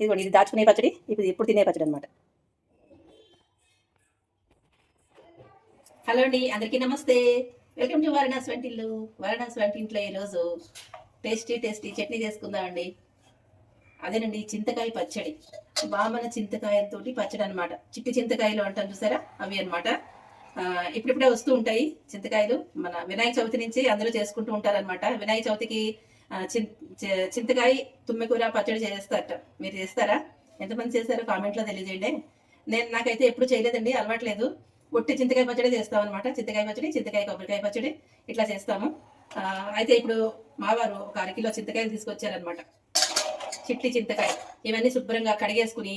ఇదిగోండి ఇది దాచుకునే పచ్చడి ఇప్పుడు ఇప్పుడు తినే పచ్చడి అనమాట హలో అండి అందరికీ నమస్తే. వెల్కమ్ టు వారణాసి వంటిల్లు. వారణాసి వంటింట్లో ఈరోజు టేస్టీ టేస్టీ చట్నీ చేసుకుందామండి. అదేనండి చింతకాయ పచ్చడి. బామన చింతకాయతో పచ్చడి అనమాట చిట్టి చింతకాయలు అంటాం చూసారా? అవి అనమాట ఇప్పుడిప్పుడే వస్తూ ఉంటాయి చింతకాయలు. మన వినాయక చవితి నుంచి అందరూ చేసుకుంటూ ఉంటారనమాట వినాయక చవితికి చింతకాయ తుమ్మెకూర పచ్చడి చేస్తారట మీరు చేస్తారా? ఎంతమంది చేస్తారో కామెంట్లో తెలియజేయండి. నేను నాకైతే ఎప్పుడు చేయలేదండి అలవాట్లేదు. ఒట్టి చింతకాయ పచ్చడి చేస్తాం అనమాట చింతకాయ పచ్చడి చింతకాయ కొబ్బరికాయ పచ్చడి ఇట్లా చేస్తాము. అయితే ఇప్పుడు మావారు ఒక అరకిలో చింతకాయలు తీసుకొచ్చారనమాట చిట్లి చింతకాయ. ఇవన్నీ శుభ్రంగా కడిగేసుకుని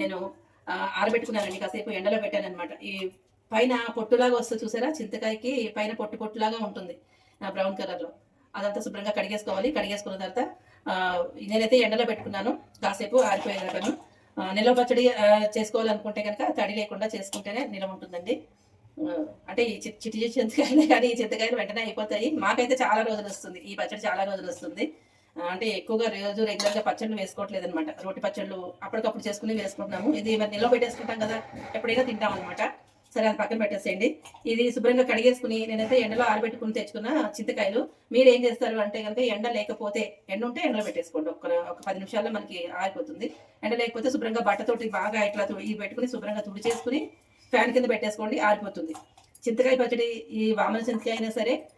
నేను ఆరబెట్టుకున్నానండి. కాసేపు ఎండలో పెట్టాను అనమాట ఈ పైన పొట్టులాగా వస్తుంది చూసారా? చింతకాయకి పైన పొట్టు పొట్టులాగా ఉంటుంది బ్రౌన్ కలర్లో. అదంతా శుభ్రంగా కడిగేసుకోవాలి. కడిగేసుకున్న తర్వాత నేనైతే ఎండలో పెట్టుకున్నాను. కాసేపు ఆరిపోయేదాకాను నిల్వ పచ్చడి చేసుకోవాలనుకుంటే కనుక తడి లేకుండా చేసుకుంటేనే నిల్వ ఉంటుందండి. అంటే ఈ చిట్టి చిట్టి చింతకాయలు కానీ ఈ చింతకాయలు వెంటనే అయిపోతాయి. మాకైతే చాలా రోజులు వస్తుంది. ఈ పచ్చడి చాలా రోజులు వస్తుంది. అంటే ఎక్కువగా రోజు రెగ్యులర్గా పచ్చళ్ళు వేసుకోవట్లేదు అనమాట రోటి పచ్చళ్ళు అప్పటికప్పుడు చేసుకుని వేసుకుంటున్నాము. ఇది మరి నిల్వ పెట్టేసుకుంటాం కదా ఎప్పుడైనా తింటాం అనమాట సరే అది పక్కన పెట్టేసేయండి. ఇది శుభ్రంగా కడిగేసుకుని నేనైతే ఎండలో ఆరబెట్టుకుని తెచ్చుకున్న చింతకాయలు. మీరు ఏం చేస్తారు అంటే కనుక ఎండ లేకపోతే ఎండ ఉంటే ఎండలో పెట్టేసుకోండి. ఒక ఒక పది నిమిషాల్లో మనకి ఆరిపోతుంది. ఎండ లేకపోతే శుభ్రంగా బట్టతోటి బాగా ఇట్లా ఇవి పెట్టుకుని శుభ్రంగా తుడిచేసుకుని ఫ్యాన్ కింద పెట్టేసుకోండి ఆరిపోతుంది. చింతకాయ పచ్చడి ఈ వామన చింతకాయ అయినా సరే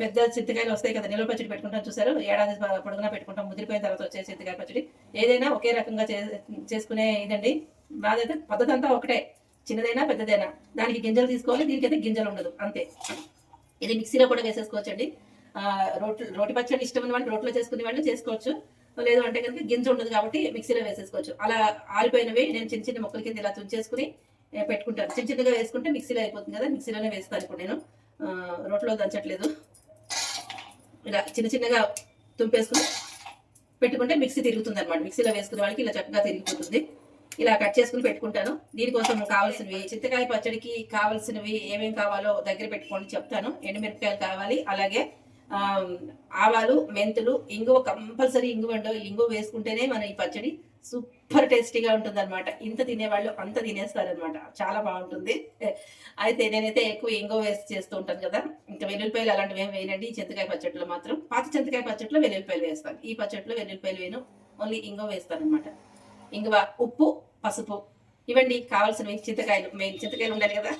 పెద్ద చింతకాయలు వస్తాయి కదా నిల్వ పచ్చడి పెట్టుకుంటాం చూసారు. ఏడాది పొడుగునా పెట్టుకుంటాం. ముదిరిపోయిన తర్వాత వచ్చే చింతకాయ పచ్చడి. ఏదైనా ఒకే రకంగా చే- చేసుకునే ఇదండి. నాదైతే పద్ధతి అంతా ఒకటే. చిన్నదైనా పెద్దదైనా దానికి గింజలు తీసుకోవాలి దీనికైతే గింజలు ఉండదు అంతే. ఇది మిక్సీలో కూడా వేసేసుకోవచ్చండి. రోటి రోటి పచ్చడి ఇష్టం ఉన్న వాళ్ళు రోట్లో చేసుకునే వాళ్ళు చేసుకోవచ్చు. లేదు అంటే కనుక గింజ ఉండదు కాబట్టి మిక్సీలో వేసేసుకోవచ్చు. అలా ఆరిపోయినవి నేను చిన్న చిన్న మొక్కల కింద ఇలా తుంచేసుకుని పెట్టుకుంటాను. చిన్న చిన్నగా వేసుకుంటే మిక్సీలో అయిపోతుంది కదా మిక్సీలోనే వేస్తాను ఇప్పుడు నేను. రోట్లో దంచట్లేదు. ఇలా చిన్న చిన్నగా తుంపేసుకుని పెట్టుకుంటే మిక్సీ తిరుగుతుంది అనమాట మిక్సీలో వేసుకునే వాళ్ళకి ఇలా చక్కగా తిరిగిపోతుంది. ఇలా కట్ చేసుకుని పెట్టుకుంటాను. దీనికోసం కావాల్సినవి చింతకాయ పచ్చడికి కావాల్సినవి ఏమేమి కావాలో దగ్గర పెట్టుకోండి చెప్తాను. ఎండుమిరపకాయలు కావాలి అలాగే ఆవాలు మెంతులు ఇంగువ కంపల్సరీ ఇంగువ ఉండవు ఇంగువ వేసుకుంటేనే మన ఈ పచ్చడి సూపర్ టేస్టీగా ఉంటుంది అనమాట ఇంత తినేవాళ్ళు అంత తినేస్తారనమాట చాలా బాగుంటుంది. అయితే నేనైతే ఎక్కువ ఇంగువ వేసి చేస్తూ ఉంటాను కదా. ఇంకా వెల్లుల్లిపాయలు అలాంటివి ఏం వేయనండి. ఈ చింతకాయ పచ్చట్లో మాత్రం. పాత చింతకాయ పచ్చట్లో వెల్లుల్లిపాయలు వేస్తాను. ఈ పచ్చట్లో వెల్లుల్లిపాయలు వేయను. ఓన్లీ ఇంగువ వేస్తాను అనమాట ఇంగువ ఉప్పు పసుపు. ఇవ్వండి కావాల్సినవి చింతకాయలు. మెయిన్ చింతకాయలు ఉండాలి కదా.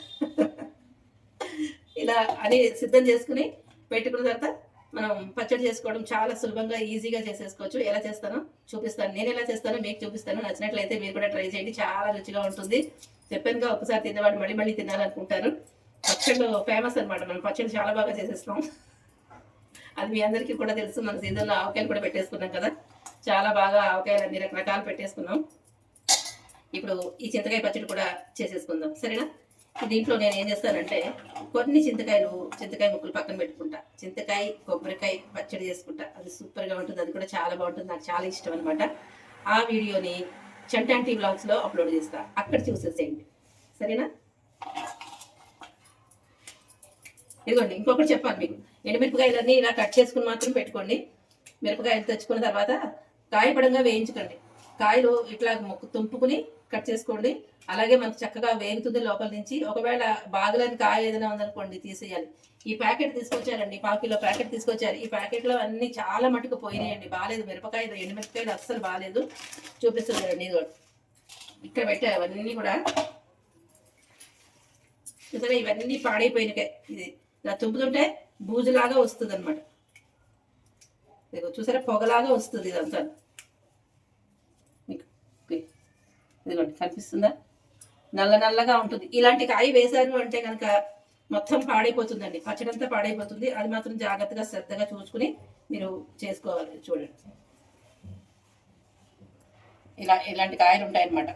ఇలా అని సిద్ధం చేసుకుని పెట్టుకున్న తర్వాత మనం పచ్చడి చేసుకోవడం చాలా సులభంగా ఈజీగా చేసేసుకోవచ్చు. ఎలా చేస్తానో చూపిస్తాను. నేను ఎలా చేస్తానో మీకు చూపిస్తాను. నచ్చినట్లయితే మీరు కూడా ట్రై చేయండి. చాలా రుచిగా ఉంటుంది. చెప్పానుగా ఒకసారి తినేవాడు మళ్ళీ మళ్ళీ తినాలనుకుంటారు పచ్చళ్ళు ఫేమస్ అనమాట మనం పచ్చడి చాలా బాగా చేసేస్తాం. అది మీ అందరికీ కూడా తెలుసు. మన సీజన్లో ఆవకాయలు కూడా పెట్టేసుకున్నాం కదా. చాలా బాగా ఆవకాయలు అన్ని రకరకాలు పెట్టేసుకున్నాం. ఇప్పుడు ఈ చింతకాయ పచ్చడి కూడా చేసేసుకుందాం. సరేనా? దీంట్లో నేను ఏం చేస్తానంటే కొన్ని చింతకాయలు చింతకాయ ముక్కలు పక్కన పెట్టుకుంటా. చింతకాయ కొబ్బరికాయ పచ్చడి చేసుకుంటా. అది సూపర్గా ఉంటుంది. అది కూడా చాలా బాగుంటుంది. నాకు చాలా ఇష్టం అనమాట ఆ వీడియోని చంటాంటీ బ్లాగ్స్లో అప్లోడ్ చేస్తా. అక్కడ చూసేసేయండి. సరేనా? ఇదిగోండి ఇంకొకటి చెప్పాను మీకు. ఎండుమిరపకాయలన్నీ ఇలా కట్ చేసుకుని మాత్రం పెట్టుకోండి. మిరపకాయలు తెచ్చుకున్న తర్వాత కాయపడంగా వేయించకండి. కాయలు ఇట్లా ముక్కు తుంపుకుని కట్ చేసుకోండి. అలాగే మనకు చక్కగా వేగుతుంది లోపల నుంచి. ఒకవేళ బాగలేని కాయ ఏదైనా ఉందనుకోండి తీసేయాలి. ఈ ప్యాకెట్ తీసుకొచ్చారండి పావు కిలో ప్యాకెట్ తీసుకొచ్చారు. ఈ ప్యాకెట్లో అన్ని చాలా మటుకు పోయినాయండి. బాగాలేదు మిరపకాయలు ఎండుమిరపకాయలు అస్సలు బాగాలేదు చూపిస్తున్నారండి ఇది ఇక్కడ పెట్టా అవన్నీ కూడా. చూసారా? ఇవన్నీ పాడైపోయినాయి ఇది ఇలా తుంపుతుంటే బూజులాగా వస్తుంది అనమాట చూసారా? పొగలాగా వస్తుంది ఇదంతా మీకు ఇ- ఇదిగోండి కనిపిస్తుందా? నల్ల నల్లగా ఉంటుంది. ఇలాంటి కాయ వేశారు అంటే కనుక మొత్తం పాడైపోతుందండి. పచ్చడంతా పాడైపోతుంది. అది మాత్రం జాగ్రత్తగా శ్రద్ధగా చూసుకుని మీరు చేసుకోవాలి చూడండి. ఇలా ఇలాంటి కాయలు ఉంటాయన్నమాట.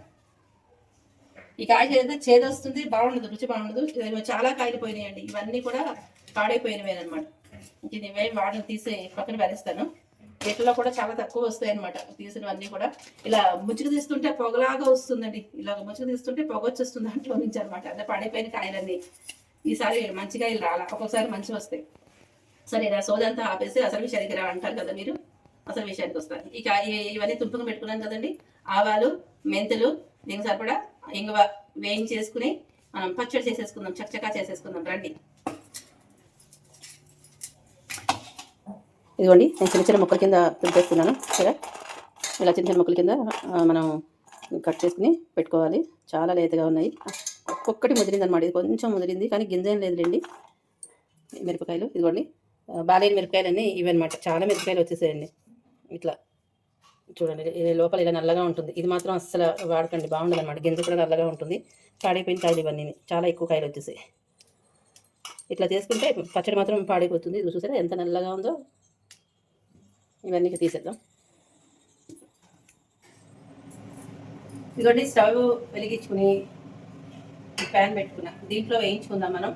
ఈ కాయ చేస్తే చేదొస్తుంది బాగుండదు రుచి బాగుండదు. చాలా కాయలు పోయినాయండి. ఇవన్నీ కూడా పాడైపోయినవి అనమాట ఇది ఇవేం వాటిని తీసి పక్కన వేరేస్తాను. వీటిలో కూడా చాలా తక్కువ వస్తాయి అనమాట తీసినవన్నీ కూడా. ఇలా ముచ్చుకు తీస్తుంటే పొగలాగా వస్తుందండి. ఇలా ముచ్చుకు తీస్తుంటే పొగ వచ్చేస్తుంది దాంట్లో నుంచి అనమాట అంటే పాడైపోయిన కాయలన్నీ. ఈసారి మంచి కాయలు రాలా. ఒక్కొక్కసారి మంచి వస్తాయి. సరే ఇలా సోదంతా ఆపేసి అసలు విషయానికి రా అంటారు కదా మీరు. అసలు విషయానికి వస్తారు ఇక ఇవన్నీ తుంపుకు పెట్టుకున్నాం కదండి. ఆవాలు మెంతులు దీనికి సరిపడా ఇంగువ వేయించేసుకుని మనం పచ్చడి చేసేసుకుందాం. చక్కచకా చేసేసుకుందాం. రండి. ఇదిగోండి నేను చిన్న చిన్న మొక్కల కింద పెంపేస్తున్నాను. సరే? ఇలా చిన్న చిన్న మొక్కల కింద మనం కట్ చేసుకుని పెట్టుకోవాలి. చాలా లేతగా ఉన్నాయి. ఒక్కొక్కటి ముదిరింది అనమాట ఇది కొంచెం ముదిరింది కానీ గింజ ఏం లేదులేండి. మిరపకాయలు ఇదిగోండి. ఆ, బాలేని మిరపకాయలన్నీ ఇవన్నమాట. చాలా మిరపకాయలు వచ్చేసాయండి. ఇట్లా చూడండి ఇది లోపల ఇలా నల్లగా ఉంటుంది. ఇది మాత్రం అస్సలు వాడకండి బాగుండదు అనమాట గింజ కూడా నల్లగా ఉంటుంది. పాడైపోయిన కాయలు ఇవన్నీ చాలా ఎక్కువ కాయలు వచ్చేసాయి. ఇట్లా చేసుకుంటే పచ్చడి మాత్రం పాడైపోతుంది. ఇది చూసారా ఎంత నల్లగా ఉందో? ఇవన్నీ తీసేద్దాం. ఇదిగోండి స్టవ్ వెలిగించుకుని ప్యాన్ పెట్టుకున్నా. దీంట్లో వేయించుకుందాం మనం.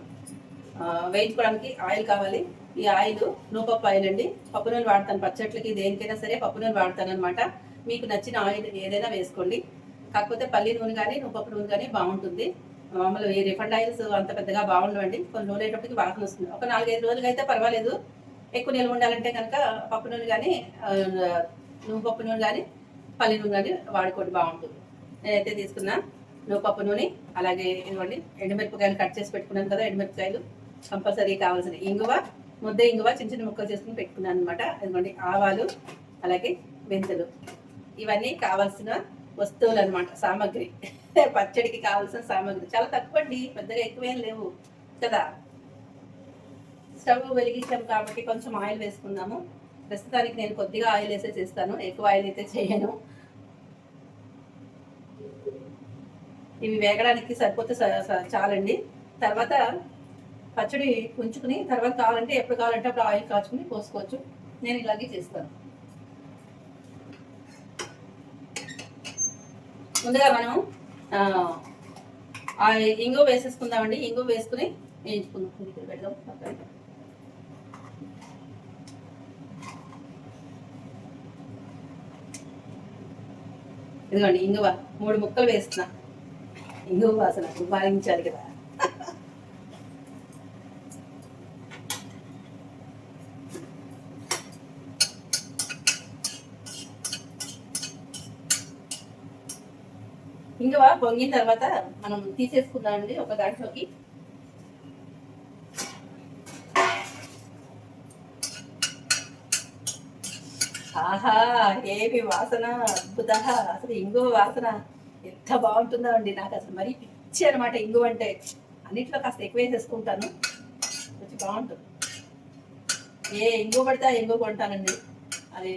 వేయించుకోవడానికి ఆయిల్ కావాలి. ఈ ఆయిల్ నూపప్పు ఆయిల్ అండి. పప్పు నూనె వాడతాను. పచ్చట్లకి దేనికైనా సరే పప్పు నూనె వాడతాను అనమాట మీకు నచ్చిన ఆయిల్ ఏదైనా వేసుకోండి. కాకపోతే పల్లి నూనె కానీ నూపప్పు నూనె కానీ బాగుంటుంది. మామూలు ఈ రిఫండ్ ఆయిల్స్ అంత పెద్దగా బాగుండవండి. కొన్ని నూనెటప్పటికి వాసన వస్తుంది. ఒక నాలుగైదు రోజులకైతే అయితే పర్వాలేదు. ఎక్కువ నిల్వ ఉండాలంటే కనుక పప్పు నూనె కానీ నువ్వు పప్పు నూనె కానీ పల్లి నూనె కానీ వాడుకోండి బాగుంటుంది. నేనైతే తీసుకున్నా నువ్వు పప్పు నూనె అలాగే ఇవ్వండి ఎండుమిరపకాయలు కట్ చేసి పెట్టుకున్నాను కదా ఎండుమిరపకాయలు కంపల్సరీ కావాల్సిన ఇంగువ ముద్ద ఇంగువ చిన్న చిన్న ముక్కలు చేసుకుని పెట్టుకున్నాను అనమాట ఇదిగోండి ఆవాలు అలాగే మెంతులు. ఇవన్నీ కావాల్సిన వస్తువులు అనమాట సామాగ్రి. పచ్చడికి కావాల్సిన సామాగ్రి. చాలా తక్కువ అండి పెద్దగా ఎక్కువేం లేవు కదా. స్టవ్ వెలిగించాం కాబట్టి కొంచెం ఆయిల్ వేసుకుందాము ప్రస్తుతానికి నేను కొద్దిగా ఆయిల్ వేసే చేస్తాను ఎక్కువ ఆయిల్ అయితే చేయను ఇవి వేగడానికి సరిపోతే చాలండి తర్వాత పచ్చడి ఉంచుకుని తర్వాత కావాలంటే ఎప్పుడు కావాలంటే అప్పుడు ఆయిల్ కాచుకుని పోసుకోవచ్చు నేను ఇలాగే చేస్తాను ముందుగా మనం ఇంగు వేసేసుకుందామండి ఇంగు వేసుకుని వేయించుకుందాం ఇక్కడ పెడదాం ఇదిగోండి ఇంగువ. మూడు ముక్కలు వేస్తున్నా. ఇంగువ వాసన భావించాలి కదా. ఇంగువ పొంగిన తర్వాత మనం తీసేసుకుందామండి ఒక దాంట్లోకి. ఆహా ఏమి వాసన అద్భుత అసలు ఇంగువ వాసన. ఎంత బాగుంటుందో అండి నాకు అసలు మరీ పిచ్చి అనమాట ఇంగువ అంటే. అన్నిట్లో కాస్త ఎక్కువ వేసేసుకుంటాను. రుచి బాగుంటుంది. ఏ ఇంగువ పడితే ఆ ఇంగువ కొంటానండి. అది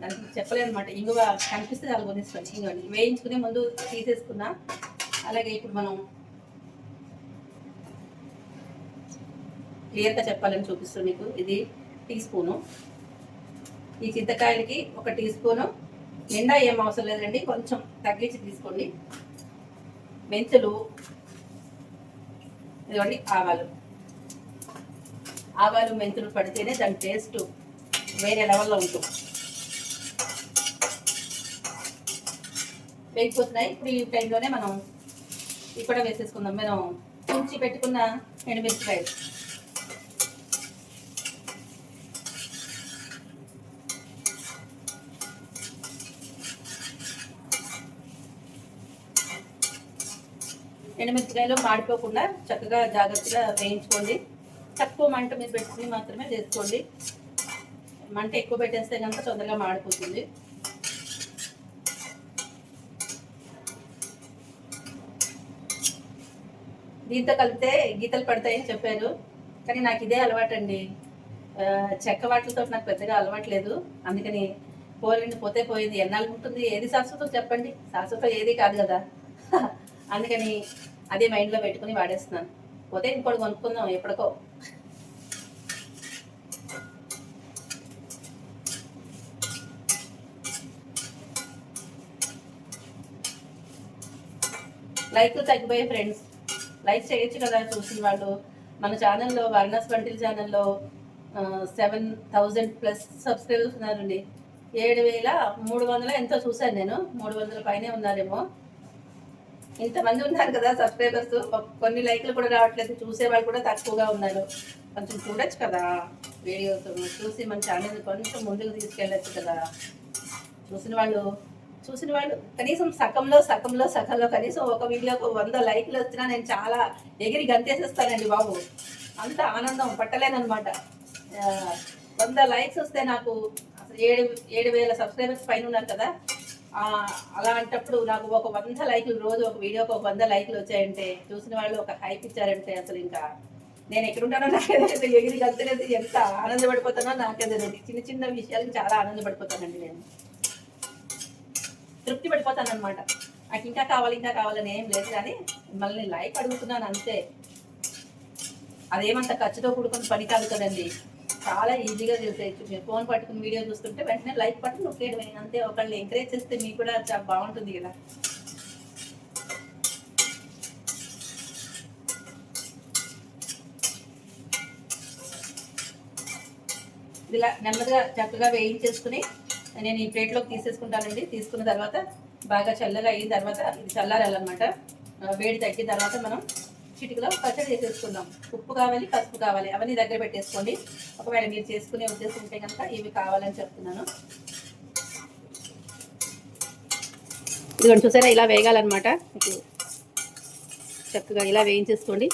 దానికి చెప్పలేదు అనమాట ఇంగువ కనిపిస్తే చాలా కొనిస్తాను ఇంగువని వేయించుకుని ముందు తీసేసుకున్నా. అలాగే ఇప్పుడు మనం క్లియర్గా చెప్పాలని చూపిస్తాను మీకు. ఇది టీ స్పూను. ఈ చింతకాయలకి ఒక టీ స్పూను. నిండా ఏం అవసరం లేదండి కొంచెం తగ్గించి తీసుకోండి. మెంతులు ఇదిగోండి ఆవాలు. ఆవాలు మెంతులు పడితేనే దాని టేస్ట్ వేరే లెవెల్లో ఉంటుంది. వేగిపోతున్నాయి. ఇప్పుడు ఈ టైంలోనే మనం ఇక్కడ వేసేసుకుందాం. మనం తుంచి పెట్టుకున్న ఎండుమిరపకాయలు. ఎండుమిరపకాయలు మాడిపోకుండా చక్కగా జాగ్రత్తగా వేయించుకోండి. తక్కువ మంట మీద పెట్టుకుని మాత్రమే చేసుకోండి. మంట ఎక్కువ పెట్టేస్తే కనుక తొందరగా మాడిపోతుంది. దీంతో కలిపితే గీతలు పడతాయని చెప్పారు. కానీ నాకు ఇదే అలవాటు అండి చెక్క వాటితో నాకు పెద్దగా అలవాటు లేదు అందుకని పోలిండి పోతే పోయింది ఎన్నాళ్ళు ఉంటుంది ఏది శాశ్వతం చెప్పండి. శాశ్వతం ఏది కాదు కదా. అందుకని అదే మైండ్లో పెట్టుకుని వాడేస్తున్నాను. పోతే ఇంకోటి కొనుక్కుందాం ఎప్పటికో. లైక్ తగ్గిపోయే ఫ్రెండ్స్. లైక్ చేయొచ్చు కదా చూసిన వాళ్ళు. మన ఛానల్లో వర్ణస్ బంటిల్ ఛానల్లో సెవెన్ థౌజండ్ ప్లస్ సబ్స్క్రైబర్స్ ఉన్నారండి. ఏడు వేల మూడు వందల ఎంతో చూశాను నేను. మూడు వందల పైనే ఉన్నారేమో. ఇంతమంది ఉన్నారు కదా సబ్స్క్రైబర్స్ కొన్ని లైక్లు కూడా రావట్లేదు. చూసేవాళ్ళు కూడా తక్కువగా ఉన్నారు. కొంచెం చూడొచ్చు కదా వీడియోస్ చూసి మన ఛానల్ కొంచెం ముందుకు తీసుకెళ్ళచ్చు కదా. చూసిన వాళ్ళు చూసిన వాళ్ళు కనీసం సగంలో సగంలో సగంలో కనీసం ఒక వీడియోకు వంద లైక్లు వచ్చినా నేను చాలా ఎగిరి గంతేసేస్తానండి బాబు. అంత ఆనందం పట్టలేనమాట వంద లైక్స్ వస్తే నాకు అసలు ఏడు ఏడు వేల సబ్స్క్రైబర్స్ పైన ఉన్నారు కదా. అలాంటప్పుడు నాకు ఒక వంద లైక్లు రోజు ఒక వీడియోకి ఒక వంద లైక్లు వచ్చాయంటే చూసిన వాళ్ళు ఒక హైప్ ఇచ్చారంటే అసలు ఇంకా నేను ఎక్కడుంటానో నాకే తెలియదు ఎగిరి గంతలేదు ఎంత ఆనందపడిపోతానో నాకే తెలియదు. చిన్న చిన్న విషయాలకి చాలా ఆనందపడిపోతానండి నేను. తృప్తి పడిపోతాను అనమాట నాకు ఇంకా కావాలి ఇంకా కావాలని ఏం లేదు కానీ మళ్ళీ లైక్ అడుగుతున్నాను అంతే. అదేమంత ఖర్చుతో కూడుకున్న పని కాదు కదండి. చాలా ఈజీగా చేసేయచ్చు. మీరు ఫోన్ పట్టుకుని వీడియో చూస్తుంటే వెంటనే లైక్ పట్టుకుని నొక్కేయడమే. అంతే ఒకళ్ళు ఎంకరేజ్ చేస్తే మీకు కూడా చాలా బాగుంటుంది కదా. ఇలా నెమ్మదిగా చక్కగా వేయించేసుకుని నేను ఈ ప్లేట్లోకి తీసేసుకుంటానండి. తీసుకున్న తర్వాత బాగా చల్లగా అయిన తర్వాత ఇది చల్లారాలన్నమాట. వేడి తగ్గిన తర్వాత మనం చిటికలో పచ్చడి చేసేసుకుందాం. ఉప్పు కావాలి పసుపు కావాలి. అవన్నీ దగ్గర పెట్టేసుకోండి. ఒకవేళ మీరు చేసుకునే ఉద్దేశం ఉంటే కనుక ఇవి కావాలని చెప్తున్నాను. ఇదిగోండి చూసారా? ఇలా వేగాలన్నమాట. మీకు చక్కగా ఇలా వేయించేసుకోండి.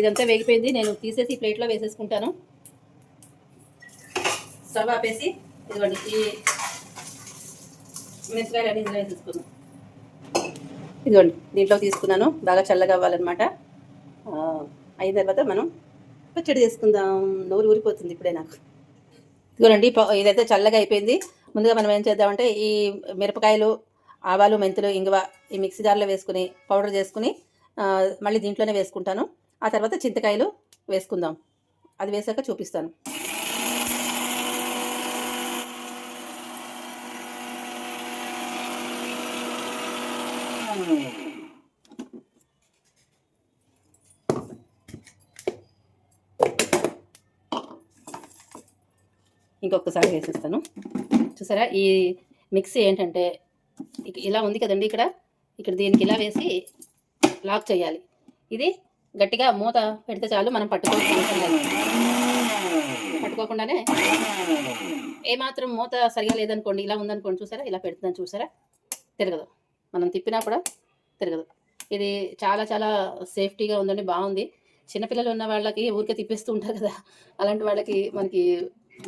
ఇదంతా వేగిపోయింది. నేను తీసేసి ఈ ప్లేట్లో వేసేసుకుంటాను. స్టవ్ ఆపేసి ఇదిగోండి ఈ మిరపకాయలు అన్ని ఇందులో వేసేసుకున్నాను ఇదిగోండి దీంట్లో తీసుకున్నాను. బాగా చల్లగా అవ్వాలన్నమాట. అయిన తర్వాత మనం పచ్చడి చేసుకుందాం. నోరు ఊరిపోతుంది ఇప్పుడే నాకు. ఇదిగోనండి ఇదైతే చల్లగా అయిపోయింది. ముందుగా మనం ఏం చేద్దామంటే ఈ మిరపకాయలు ఆవాలు మెంతులు ఇంగువ ఈ మిక్సీ జార్లో వేసుకుని పౌడర్ చేసుకుని మళ్ళీ దీంట్లోనే వేసుకుంటాను. ఆ తర్వాత చింతకాయలు వేసుకుందాం. అది వేసాక చూపిస్తాను. ఇంకొకసారి వేసేస్తాను. చూసారా? ఈ మిక్సీ ఏంటంటే ఇలా ఉంది కదండి ఇక్కడ. ఇక్కడ దీనికి ఇలా వేసి లాక్ చేయాలి. ఇది గట్టిగా మూత పెడితే చాలు మనం పట్టుకోకుండా పట్టుకోకుండానే ఏమాత్రం మూత సరిగా లేదనుకోండి ఇలా ఉందనుకోండి చూసారా? ఇలా పెడుతుందని చూసారా? తిరగదు. మనం తిప్పినా కూడా తిరగదు. ఇది చాలా చాలా సేఫ్టీగా ఉందండి బాగుంది. చిన్నపిల్లలు ఉన్న వాళ్ళకి ఊరికే తిప్పేస్తూ ఉంటారు కదా. అలాంటి వాళ్ళకి మనకి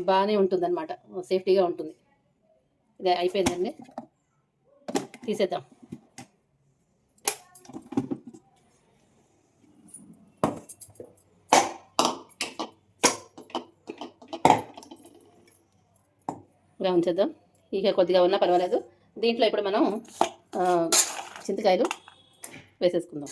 బాగానే ఉంటుంది అనమాట సేఫ్టీగా ఉంటుంది. ఇది అయిపోయిందండి. తీసేద్దాం. ఇలా ఉంచేద్దాం. ఇక కొద్దిగా ఉన్నా పర్వాలేదు. దీంట్లో ఇప్పుడు మనం చింతకాయలు వేసేసుకుందాం.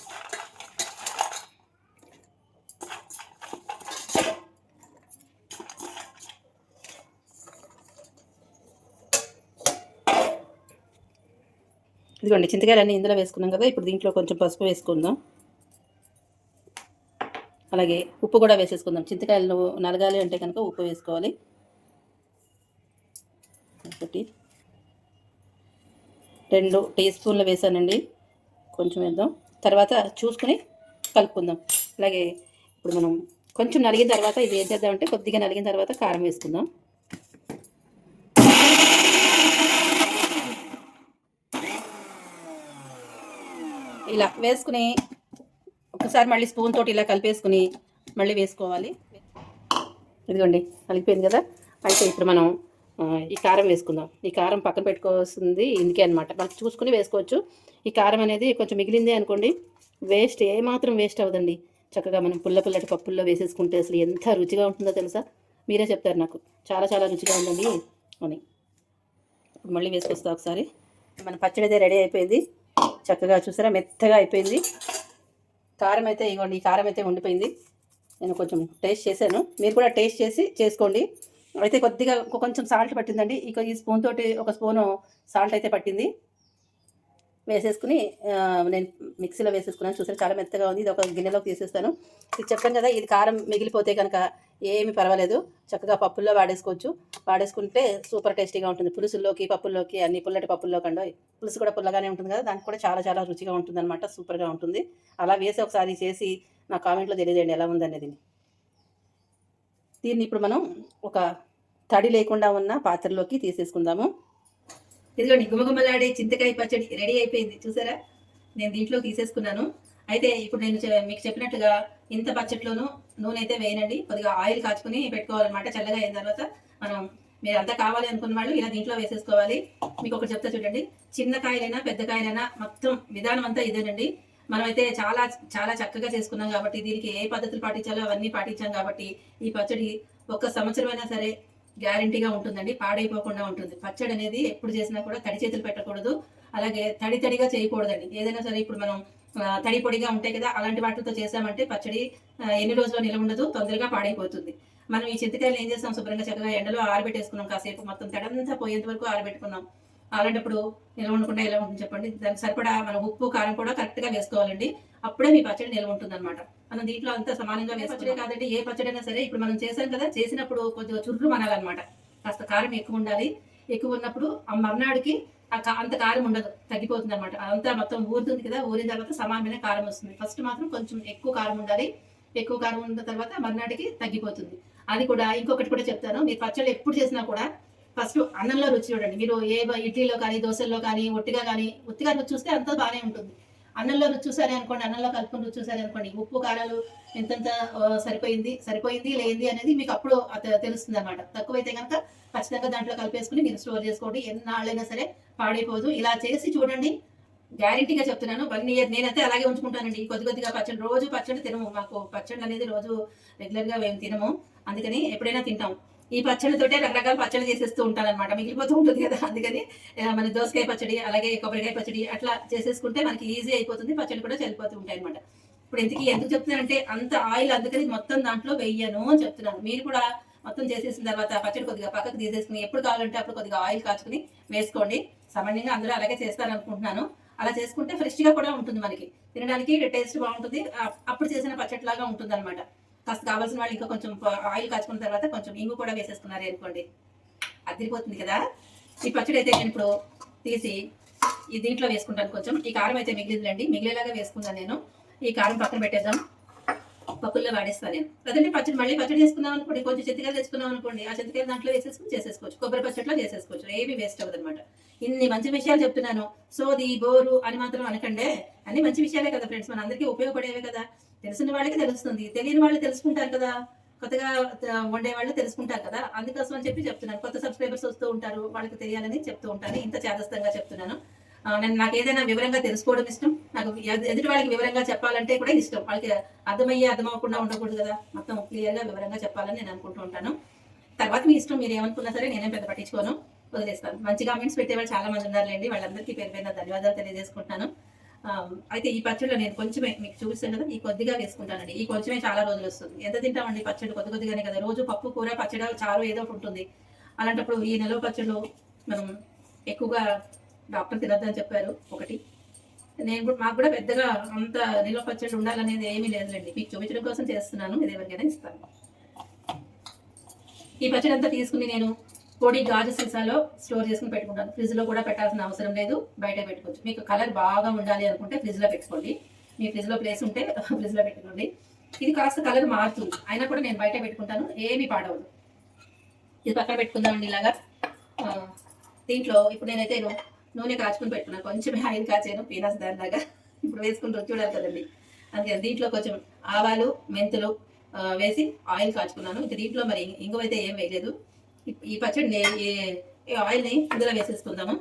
ఇదిగోండి చింతకాయలు అన్నీ ఇందులో వేసుకున్నాం కదా ఇప్పుడు దీంట్లో కొంచెం పసుపు వేసుకుందాం. అలాగే ఉప్పు కూడా వేసేసుకుందాం. చింతకాయలు నలగాలి అంటే కనుక ఉప్పు వేసుకోవాలి. ఒకటి రెండు టీ స్పూన్లు వేసానండి. కొంచెం వేద్దాం. తర్వాత చూసుకుని కలుపుకుందాం. అలాగే ఇప్పుడు మనం కొంచెం నలిగిన తర్వాత ఇది ఏం చేద్దామంటే కొద్దిగా నలిగిన తర్వాత కారం వేసుకుందాం. ఇలా వేసుకుని ఒకసారి మళ్ళీ స్పూన్ తోటి ఇలా కలిపేసుకుని మళ్ళీ వేసుకోవాలి. ఇదిగోండి కలిపిపోయింది కదా? అయితే ఇప్పుడు మనం ఈ కారం వేసుకుందాం. ఈ కారం పక్కన పెట్టుకోవాల్సింది ఇందుకే అనమాట మనం చూసుకుని వేసుకోవచ్చు. ఈ కారం అనేది కొంచెం మిగిలింది అనుకోండి వేస్ట్ ఏమాత్రం వేస్ట్ అవ్వదండి. చక్కగా మనం పుల్ల పుల్లటి పప్పుల్లో వేసేసుకుంటే అసలు ఎంత రుచిగా ఉంటుందో తెలుసా? మీరే చెప్తారు నాకు. చాలా చాలా రుచిగా ఉందండి అని. మళ్ళీ వేసుకొస్తా ఒకసారి. మన పచ్చడి అయితే రెడీ అయిపోయింది. చక్కగా చూసారా? మెత్తగా అయిపోయింది. కారం అయితే ఇవ్వండి ఈ కారం అయితే ఉండిపోయింది. నేను కొంచెం టేస్ట్ చేశాను. మీరు కూడా టేస్ట్ చేసి చేసుకోండి. అయితే కొద్దిగా కొంచెం సాల్ట్ పట్టిందండి. ఇక ఈ స్పూన్ తోటి ఒక స్పూను సాల్ట్ అయితే పట్టింది. వేసేసుకుని నేను మిక్సీలో వేసేసుకున్నాను. చూసారు చాలా మెత్తగా ఉంది. ఇది ఒక గిన్నెలోకి తీసేస్తాను. ఇది చెప్పాను కదా ఇది కారం మిగిలిపోతే కనుక ఏమీ పర్వాలేదు. చక్కగా పప్పుల్లో వాడేసుకోవచ్చు. వాడేసుకుంటే సూపర్ టేస్టీగా ఉంటుంది. పులుసుల్లోకి పప్పుల్లోకి అన్ని పుల్లటి పప్పుల్లో కండో పులుసు కూడా పుల్లగానే ఉంటుంది కదా దానికి కూడా చాలా చాలా రుచిగా ఉంటుంది అనమాట సూపర్గా ఉంటుంది. అలా వేసి ఒకసారి చేసి నా కామెంట్లో తెలియజేయండి ఎలా ఉందనేది. దీన్ని ఇప్పుడు మనం ఒక తడి లేకుండా ఉన్న పాత్రలోకి తీసేసుకుందాము. ఇదిగోండి గుమగుమలాడే చింతకాయ పచ్చడి రెడీ అయిపోయింది. చూసారా? నేను దీంట్లో తీసేసుకున్నాను. అయితే ఇప్పుడు నేను మీకు చెప్పినట్టుగా ఇంత పచ్చట్లోనూ నూనె అయితే వేయనండి. కొద్దిగా ఆయిల్ కాచుకుని పెట్టుకోవాలన్నమాట చల్లగా అయిన తర్వాత. మనం మీరు అంతా కావాలి అనుకున్న వాళ్ళు ఇలా దీంట్లో వేసేసుకోవాలి. మీకు ఒకటి చెప్తా చూడండి. చిన్న కాయలైనా పెద్ద కాయలైనా మొత్తం విధానం అంతా ఇదేనండి. మనమైతే చాలా చాలా చక్కగా చేసుకున్నాం కాబట్టి దీనికి ఏ పద్ధతులు పాటించాలో అవన్నీ పాటించాం కాబట్టి ఈ పచ్చడి ఒక్క సంవత్సరం అయినా సరే గ్యారంటీగా ఉంటుందండి పాడైపోకుండా ఉంటుంది. పచ్చడి అనేది ఎప్పుడు చేసినా కూడా తడి చేతులు పెట్టకూడదు. అలాగే తడి తడిగా చేయకూడదండి. ఏదైనా సరే ఇప్పుడు మనం తడి పొడిగా ఉంటాయి కదా అలాంటి వాటితో చేసామంటే పచ్చడి ఎన్ని రోజులు నిలవ ఉండదు తొందరగా పాడైపోతుంది. మనం ఈ చింతకాయలు ఏం చేస్తాం శుభ్రంగా చక్కగా ఎండలో ఆరబెట్టేసుకున్నాం కాసేపు మొత్తం తడంతా పోయేంత వరకు ఆరబెట్టుకున్నాం. అలాంటప్పుడు నిల్వ ఉండకుండా ఎలా ఉంటుంది చెప్పండి? దానికి సరిపడా మనం ఉప్పు కారం కూడా కరెక్ట్గా వేసుకోవాలండి. అప్పుడే మీ పచ్చడి నిల్వ ఉంటుంది అనమాట మనం దీంట్లో అంతా సమానంగా వేసుకొచ్చే కాదండి ఏ పచ్చడి అయినా సరే ఇప్పుడు మనం చేసాం కదా చేసినప్పుడు కొంచెం చుర్రు మనాలన్నమాట కాస్త కారం ఎక్కువ ఉండాలి. ఎక్కువ ఉన్నప్పుడు ఆ మర్నాడికి ఆ అంత కారం ఉండదు తగ్గిపోతుంది అనమాట అదంతా మొత్తం ఊరుతుంది కదా ఊరిన తర్వాత సమానమైన కారం వస్తుంది. ఫస్ట్ మాత్రం కొంచెం ఎక్కువ కారం ఉండాలి. ఎక్కువ కారం ఉన్న తర్వాత మర్నాటికి తగ్గిపోతుంది. అది కూడా ఇంకొకటి కూడా చెప్తాను. మీరు పచ్చళ్ళు ఎప్పుడు చేసినా కూడా ఫస్ట్ అన్నంలో రుచి చూడండి. మీరు ఏ ఇడ్లీలో కానీ దోశల్లో కానీ ఒట్టిగా కానీ ఒత్తిగా రుచి చూస్తే అంత బాగానే ఉంటుంది. అన్నంలో రుచి చూసారే అనుకోండి అన్నంలో కలుపుకొని రుచి చూసారే అనుకోండి ఉప్పు కారాలు ఎంతెంత సరిపోయింది సరిపోయింది లేనిది అనేది మీకు అప్పుడు అత- తెలుస్తుంది అనమాట తక్కువైతే కనుక ఖచ్చితంగా దాంట్లో కలిపేసుకుని మీరు స్టోర్ చేసుకోండి. ఎన్నాళ్ళైనా సరే పాడైపోదు. ఇలా చేసి చూడండి. గ్యారంటీగా చెప్తున్నాను. వన్ ఇయర్ నేనైతే అలాగే ఉంచుకుంటానండి. కొద్ది కొద్దిగా పచ్చడి రోజు పచ్చడి తినము. మాకు పచ్చడి అనేది రోజు రెగ్యులర్గా మేము తినము. అందుకని ఎప్పుడైనా తింటాం. ఈ పచ్చడితోటే రకరకాల పచ్చడి చేసేస్తూ ఉంటాను అనమాట మిగిలిపోతూ ఉంటుంది కదా అందుకని మన దోసకాయ పచ్చడి అలాగే కొబ్బరికాయ పచ్చడి అట్లా చేసేసుకుంటే మనకి ఈజీ అయిపోతుంది పచ్చడి కూడా చనిపోతూ ఉంటాయి అనమాట ఇప్పుడు ఎందుకు ఎందుకు చెప్తున్నానంటే అంత ఆయిల్ అందుకని మొత్తం దాంట్లో వెయ్యను అని చెప్తున్నాను. మీరు కూడా మొత్తం చేసేసిన తర్వాత పచ్చడి కొద్దిగా పక్కకు తీసేసుకుని ఎప్పుడు కావాలంటే అప్పుడు కొద్దిగా ఆయిల్ కాచుకుని వేసుకోండి. సామాన్యంగా అందరూ అలాగే చేస్తారనుకుంటున్నాను. అలా చేసుకుంటే ఫ్రెష్గా కూడా ఉంటుంది మనకి. తినడానికి టేస్ట్ బాగుంటుంది. అప్పుడు చేసిన పచ్చడి లాగా ఉంటుంది అనమాట కాస్త కావాల్సిన వాళ్ళు ఇంకా కొంచెం ఆయిల్ కాచుకున్న తర్వాత కొంచెం ఇంగు కూడా వేసేసుకున్నారు అనుకోండి. అదిరిపోతుంది కదా? ఈ పచ్చడి అయితే నేను ఇప్పుడు తీసి ఈ దీంట్లో వేసుకుంటాను కొంచెం. ఈ కారం అయితే మిగిలిందండి మిగిలేలాగా వేసుకున్నాను నేను. ఈ కారం పక్కన పెట్టేద్దాం. పప్పుల్లో వాడేస్తాను. నేను అదంటే పచ్చడి మళ్ళీ పచ్చడి చేసుకున్నాం అనుకోండి. కొంచెం చింతకాయలు తెచ్చుకున్నాం అనుకోండి. ఆ చింతకాయలు దాంట్లో వేసేసుకుని చేసేసుకోవచ్చు. కొబ్బరి పచ్చడిలో చేసేసుకోవచ్చు. ఏవి వేస్ట్ అవ్వదు అనమాట ఇన్ని మంచి విషయాలు చెప్తున్నాను. సోది బోరు అని మాత్రం అనకండే. అన్ని మంచి విషయాలే కదా ఫ్రెండ్స్. మన అందరికీ ఉపయోగపడేవే కదా. తెలిసిన వాళ్ళకి తెలుస్తుంది. తెలియని వాళ్ళు తెలుసుకుంటారు కదా. కొత్తగా వండే వాళ్ళు తెలుసుకుంటారు కదా. అందుకోసం అని చెప్పి చెప్తున్నాను. కొత్త సబ్స్క్రైబర్స్ వస్తూ ఉంటారు. వాళ్ళకి తెలియాలని చెప్తూ ఉంటాను. ఇంత చేదస్తంగా చెప్తున్నాను. నేను నాకు ఏదైనా వివరంగా తెలుసుకోవడం ఇష్టం. నాకు ఎదుటి వాళ్ళకి వివరంగా చెప్పాలంటే కూడా ఇష్టం. వాళ్ళకి అర్థమయ్యే అర్థమవకుండా ఉండకూడదు కదా. మొత్తం క్లియర్గా వివరంగా చెప్పాలని నేను అనుకుంటూ ఉంటాను. తర్వాత మీ ఇష్టం మీరు ఏమనుకున్నా సరే నేనేం పెద్ద పట్టించుకోను. వదిలేస్తాను. మంచి కామెంట్స్ పెట్టేవాళ్ళు చాలా మంది ఉన్నారులేండి. వాళ్ళందరికీ పేరు పేరున ధన్యవాదాలు తెలియజేసుకుంటున్నాను. అయితే ఈ పచ్చడిలో నేను కొంచెమే మీకు చూపిస్తాను కదా ఈ కొద్దిగా వేసుకుంటానండి. ఈ కొంచెమే చాలా రోజులు వస్తుంది. ఎంత తింటామండి పచ్చడి కొద్ది కొద్దిగానే కదా? రోజు పప్పు కూర పచ్చడి చారు ఏదో ఒకటి ఉంటుంది. అలాంటప్పుడు ఈ నెల పచ్చళ్ళు మనం ఎక్కువగా డాక్టర్ తినద్దని చెప్పారు ఒకటి. నేను కూడా మాకు కూడా పెద్దగా అంత నిల్వ పచ్చడి ఉండాలనేది ఏమీ లేదులేండి. మీకు చూపించడం కోసం చేస్తున్నాను. ఇది ఎవరికైనా ఇస్తాను. ఈ పచ్చడి అంతా తీసుకుని నేను పొడి గాజు సీసాలో స్టోర్ చేసుకుని పెట్టుకుంటాను. ఫ్రిడ్జ్లో కూడా పెట్టాల్సిన అవసరం లేదు. బయట పెట్టుకోవచ్చు. మీకు కలర్ బాగా ఉండాలి అనుకుంటే ఫ్రిడ్జ్లో పెట్టుకోండి. మీ ఫ్రిడ్జ్లో ప్లేస్ ఉంటే ఫ్రిడ్జ్లో పెట్టుకోండి. ఇది కాస్త కలర్ మారుతుంది. అయినా కూడా నేను బయట పెట్టుకుంటాను. ఏమీ పాడవదు. ఇది పక్కన పెట్టుకుందామండి ఇలాగా. దీంట్లో ఇప్పుడు నేనైతే నూనె కాచుకుని పెట్టుకున్నాను. కొంచెం ఆయిల్ కాచాను. పీనస్ దానిలాగా ఇప్పుడు వేసుకుంటూ చూడాలి కదండి. అందుకే దీంట్లో కొంచెం ఆవాలు మెంతులు వేసి ఆయిల్ కాచుకున్నాను. ఇంకా దీంట్లో మరి ఇంకో అయితే ఏం వేయలేదు. ఈ- పచ్చడి ఈ- ఆయిల్ని ఇందులో వేసేసుకుందాము.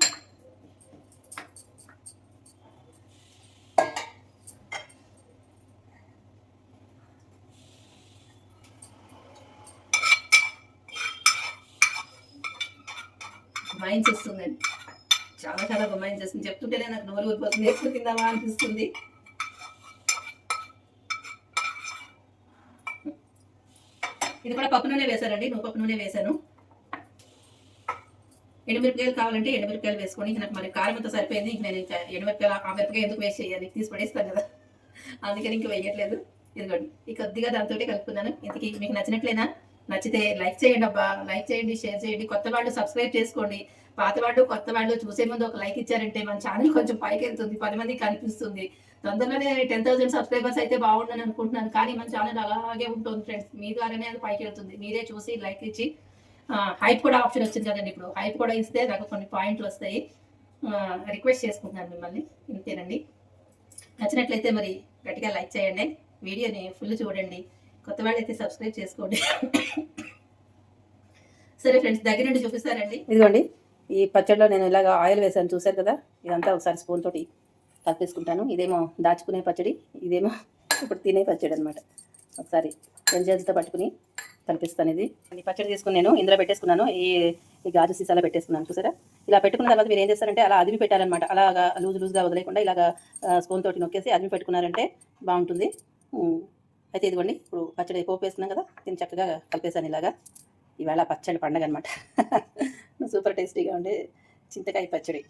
గుమాయించేస్తుందండి చాలా చాలా గుమాయించేస్తుంది చెప్తుంటేనే నాకు నోరు ఊరిపోతుంది. ఎప్పుడు తిందామా అనిపిస్తుంది. ఇది కూడా పప్పు నూనె వేశానండి. నువ్వు పప్పు నూనె వేశాను. ఎండుమిరపకాయలు కావాలంటే ఎండుమిరపకాయలు వేసుకొని నాకు మరి కారం అంతా సరిపోయింది. ఇంక నేను ఎండుమిరపకాయలు ఆ మిరపకాయ ఎందుకు వేస్ట్ చేయాలి? తీసి పడేస్తాను కదా. అందుకని ఇంక వేయట్లేదు. ఇదిగోండి. ఈ కొద్దిగా దాంతో కలుపుకున్నాను. ఇంతకీ మీకు నచ్చినట్లేనా నచ్చితే లైక్ చేయండి అబ్బా. లైక్ చేయండి షేర్ చేయండి. కొత్త వాళ్ళు సబ్స్క్రైబ్ చేసుకోండి. పాత వాళ్ళు కొత్త వాళ్ళు చూసే ముందు ఒక లైక్ ఇచ్చారంటే మన ఛానల్ కొంచెం పైకి వెళ్తుంది. పది మందికి కనిపిస్తుంది. తొందరలోనే టెన్ థౌసండ్ సబ్స్క్రైబర్స్ అయితే బాగుండని అనుకుంటున్నాను. కానీ మన ఛానల్ అలాగే ఉంటుంది ఫ్రెండ్స్ మీ ద్వారానే అది పైకి వెళ్తుంది. మీరే చూసి లైక్ ఇచ్చి హైప్ కూడా ఆప్షన్ వచ్చింది కదండి ఇప్పుడు. హైప్ కూడా ఇస్తే నాకు కొన్ని పాయింట్లు వస్తాయి. రిక్వెస్ట్ చేసుకుంటున్నాను మిమ్మల్ని. ఇంతేనండి. నచ్చినట్లయితే మరి గట్టిగా లైక్ చేయండి. వీడియోని ఫుల్ చూడండి. కొత్త వాళ్ళైతే అయితే సబ్స్క్రైబ్ చేసుకోండి. సరే ఫ్రెండ్స్ దగ్గర నుండి చూపిస్తారండి. ఇదిగోండి. ఈ పచ్చడిలో నేను ఇలాగ ఆయిల్ వేసాను చూసారు కదా? ఇదంతా ఒకసారి స్పూన్ తోటి కలిపేసుకుంటాను ఇదేమో దాచుకునే పచ్చడి. ఇదేమో ఇప్పుడు తినే పచ్చడి అనమాట ఒకసారి రెండు చేతులతో పట్టుకుని కనిపిస్తాను ఇది ఈ పచ్చడి తీసుకుని నేను ఇందులో పెట్టేసుకున్నాను. ఈ ఈ గాజు సీసాలో పెట్టేసుకున్నాను. చూసారా? ఇలా పెట్టుకున్న తర్వాత మీరు ఏం చేస్తారంటే అలా అదిమి పెట్టాలన్నమాట అలాగా లూజ్ లూజ్గా వదిలేకుండా ఇలాగా స్పూన్ తోటి నొక్కేసి అదిమి పెట్టుకున్నారంటే బాగుంటుంది. అయితే ఇదిగోండి ఇప్పుడు పచ్చడి పోపు వేసుకున్నాం కదా దీన్ని చక్కగా కలిపేసాను ఇలాగా. ఈవేళ పచ్చడి పండగ అనమాట సూపర్ టేస్టీగా ఉండే చింతకాయ పచ్చడి.